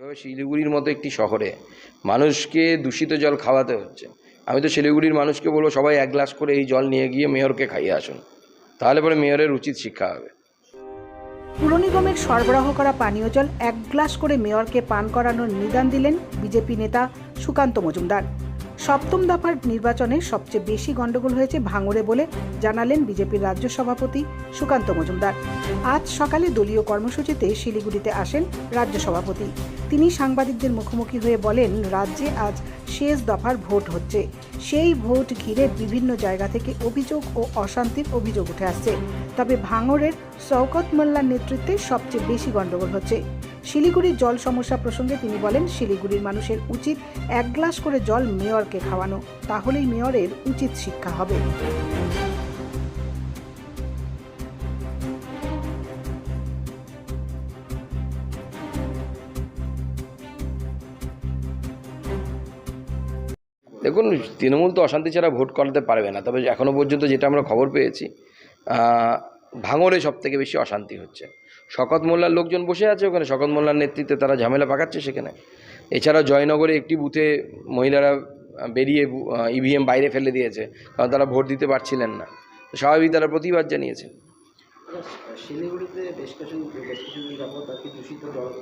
যেভাবে শিলিগুড়ির মতো একটি শহরে মানুষকে দূষিত জল খাওয়াতে হচ্ছে। আমি তো শিলিগুড়ির মানুষকে বলব, সবাই এক গ্লাস করে এই জল নিয়ে গিয়ে মেয়রকে খাইয়ে আসুন। তাহলে পরে মেয়রের উচিত শিক্ষা হবে। পুর নিগমের সরবরাহ করা পানীয় জল এক গ্লাস করে মেয়রকে পান করানোর নিদান দিলেন বিজেপি নেতা সুকান্ত মজুমদার। সপ্তম দফার নির্বাচনে সবচেয়ে বেশি গণ্ডগোল হয়েছে ভাঙড়ে বলে জানালেন বিজেপির রাজ্য সভাপতি সুকান্ত মজুমদার। আজ সকালে দলীয় কর্মসূচিতে শিলিগুড়িতে আসেন রাজ্য সভাপতি। তিনি সাংবাদিকদের মুখোমুখি হয়ে বলেন, রাজ্যে আজ শেষ দফার ভোট হচ্ছে। সেই ভোট ঘিরে বিভিন্ন জায়গা থেকে অভিযোগ ও অশান্তির অভিযোগ উঠে আসছে। তবে ভাঙড়ের শওকত মোল্লার নেতৃত্বে সবচেয়ে বেশি গণ্ডগোল হচ্ছে। শিলিগুড়ির জল সমস্যা প্রসঙ্গে তিনি বলেন, শিলিগুড়ির মানুষের উচিত এক গ্লাস করে জল মেয়রকে খাওয়ানো। তাহলেই মেয়রের উচিত শিক্ষা হবে। দেখুন, তৃণমূল তো অশান্তি ছাড়া ভোট করাতে পারবে না। তবে এখনও পর্যন্ত যেটা আমরা খবর পেয়েছি ভাঙড়ে সব থেকে বেশি অশান্তি হচ্ছে। শকত মোল্লার লোকজন বসে আছে ওখানে, শকত মোল্লার নেতৃত্বে তারা ঝামেলা পাকাচ্ছে সেখানে। এছাড়া জয়নগরে একটি বুথে মহিলারা বেরিয়ে ইভিএম বাইরে ফেলে দিয়েছে, কারণ তারা ভোট দিতে পারছিলেন না। স্বাভাবিক তারা প্রতিবাদ জানিয়েছে। শিলিগুড়িতে বেশ কিছু বেশ কিছুদিন যাবত আর কি দূষিত জল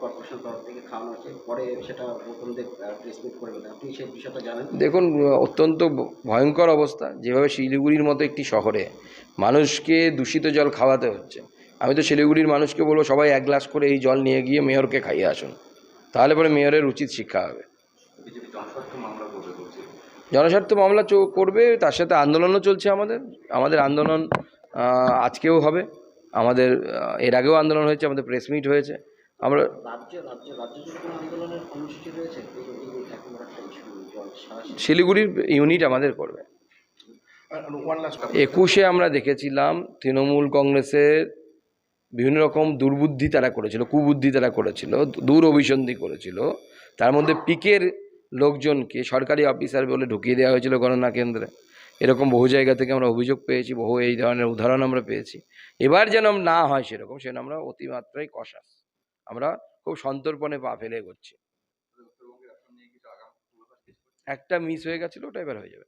কর্পোরেশন তরফ থেকে খাওয়ানো হচ্ছে। পরে সেটা নতুনদের প্রেস মিট করে বলে আপনি সেই বিষয়টা জানেন? দেখুন অত্যন্ত ভয়ঙ্কর অবস্থা। যেভাবে শিলিগুড়ির মতো একটি শহরে মানুষকে দূষিত জল খাওয়াতে হচ্ছে। আমি তো শিলিগুড়ির মানুষকে বলব সবাই এক গ্লাস করে এই জল নিয়ে গিয়ে মেয়রকে খাইয়ে আসুন। তাহলে পরে মেয়রের উচিত শিক্ষা হবে। জনস্বার্থ মামলা চো- করবে তার সাথে আন্দোলনও চলছে আমাদের। আমাদের আন্দোলন আজকেও হবে। আমাদের এর আগেও আন্দোলন হয়েছে আমাদের প্রেস মিট হয়েছে। আমরা রাজ্য রাজ্য রাজ্য জুড়ে কোনো আন্দোলনের কর্মসূচি রয়েছে? এই এই এখন একটা ইস্যু জল সারা শিলিগুড়ির ইউনিট আমাদের করবে। একুশে আমরা দেখেছিলাম তৃণমূল কংগ্রেসের বিভিন্ন রকম দুর্বুদ্ধি তারা করেছিল কুবুদ্ধি তারা করেছিল দূর অভিসন্ধি করেছিল। তার মধ্যে পিকের লোকজনকে সরকারি অফিসার বলে ঢুকিয়ে দেওয়া হয়েছিল গণনা কেন্দ্রে। এরকম বহু জায়গা থেকে আমরা অভিযোগ পেয়েছি, বহু এই ধরনের উদাহরণ আমরা পেয়েছি। এবার যেন না হয় সেরকম সেন আমরা অতিমাত্রায় কষাস আমরা খুব সন্তর্পণে পা ফেলে করছি একটা মিস হয়ে গেছিল, ওটা এবার হয়ে যাবে।